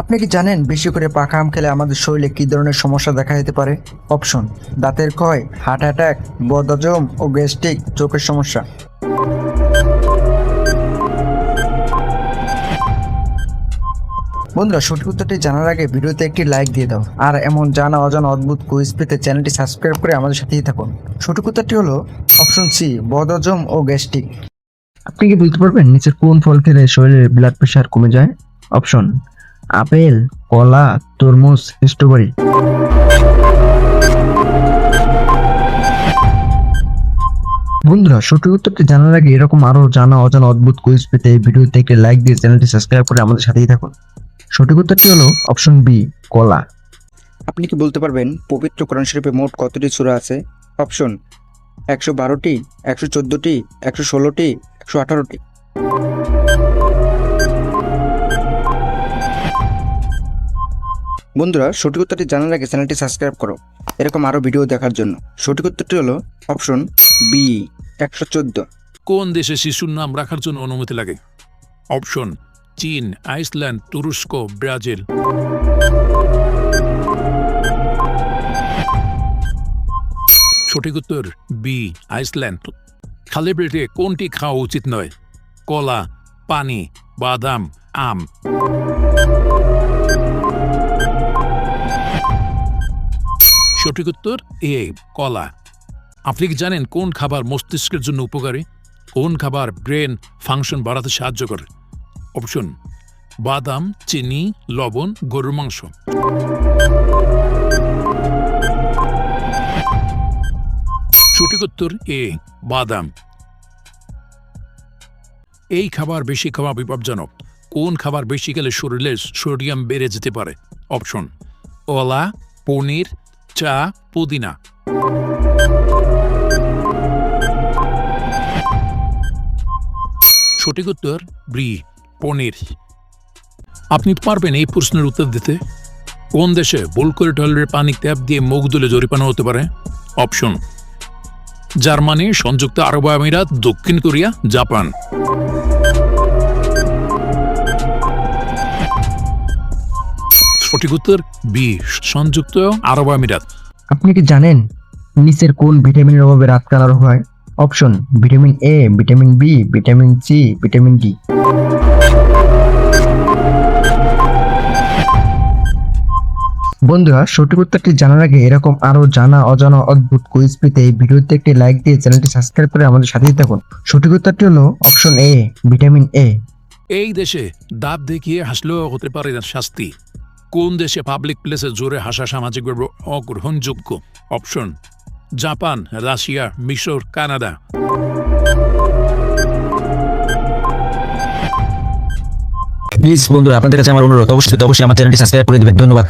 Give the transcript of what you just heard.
আপনি কি জানেন বেশি করে পাকা আম খেলে আমাদের শরীরে কী ধরনের সমস্যা দেখা যেতে পারে? অপশন, দাঁতের ক্ষয়, হার্ট অ্যাটাক, বদহজম ও গ্যাস্ট্রিক চোখের সমস্যা। বন্ধুরা, সঠিক উত্তরটি জানার আগে ভিডিওতে একটি লাইক দিয়ে দাও। আর এমন জানা, অজানা, অদ্ভুত কুইজ পেতে চ্যানেলটি সাবস্ক্রাইব করে আমাদের সাথেই থাকুন। সঠিক উত্তরটি হলো অপশন সি বদহজম ও গ্যাস্ট্রিক। আপনি কি বলতে পারবেন, নিচের কোন ফল খেলে শরীরের ব্লাড প্রেশার কমে যায়? অপশন আপেল, কলা, তরমুজ, স্ট্রবেরি। বন্ধুরা, সঠিক উত্তরটি জানার আগে এরকম আরও জানা, অজানা, অদ্ভুত কুইজ পেতে এই ভিডিওতে একটি লাইক দিয়ে চ্যানেলটি সাবস্ক্রাইব করে আমাদের সাথেই থাকুন। সঠিক উত্তরটি হলো অপশন বি কলা। আপনি কি বলতে পারবেন পবিত্র কোরআন শরীফে মোট কতটি সূরা আছে? অপশন একশো বারোটি, একশো চোদ্দোটি, একশো ষোলোটি, একশো আঠারোটি। বন্ধুরা, সঠিক উত্তরটি জানার আগে চ্যানেলটি সাবস্ক্রাইব করো। এরকম আরও ভিডিও দেখার জন্য। সঠিক উত্তরটি হলো অপশন বি, একশো চোদ্দ। কোন দেশে শিশুর নাম রাখার জন্য অনুমতি লাগে? অপশন চীন, আইসল্যান্ড, তুরস্ক, ব্রাজিল। সঠিক উত্তর বি, আইসল্যান্ড। খালি পেটে কোনটি খাওয়া উচিত নয়? কলা, পানি, বাদাম, আম। সঠিক উত্তর এ কলা। আপনি কি জানেন কোন খাবার মস্তিষ্কের জন্য উপকারী? কোন খাবার ব্রেন ফাংশন বাড়াতে সাহায্য করে? অপশন, বাদাম, চিনি, লবণ, গরুর মাংস। সঠিক উত্তর এ বাদাম। এই খাবার বেশি খাওয়া বিপজ্জনক। কোন খাবার বেশি খেলে শরীরে সোডিয়াম বেড়ে যেতে পারে? অপশন ওলা পনির চা, পুদিনা। সঠিক উত্তর ব্রি পনির। আপনি পারবেন এই প্রশ্নের উত্তর দিতে। কোন দেশে ভুল করে টয়লেটের পানি ট্যাপ দিয়ে মুখ দুলে জরিপানা হতে পারে? অপশন, জার্মানি, সংযুক্ত আরব আমিরাত, দক্ষিণ কোরিয়া, জাপান। সঠিক উত্তর বি সংযুক্ত আরব আমিরাত। আপনি কি জানেন নিচের কোন ভিটামিনের অভাবে রাত কানা রোগ হয়? Option vitamin A vitamin B vitamin C vitamin D বন্ধুরা সঠিক উত্তরটি জানার আগে এরকম আরও জানা অজানা অদ্ভুত কুইজ পেতে এই ভিডিওতে একটি লাইক দিয়ে চ্যানেলটি সাবস্ক্রাইব করে আমাদের সাথেই থাকুন। সঠিক উত্তরটি হলো অপশন এ ভিটামিন এ এই দেশে দাঁত দেখিয়ে হাসলেও হতে পারে না শাস্তি। কোন দেশে পাবলিক প্লেসে জোরে হাসা সামাজিকভাবে অগ্রহণযোগ্য? অপশন জাপান, রাশিয়া, মিশর, কানাডা। প্লিজ বন্ধুরা, আপনাদের কাছে আমার অনুরোধ, অবশ্যই অবশ্যই আমার চ্যানেলটি সাবস্ক্রাইব করে দেবেন। ধন্যবাদ।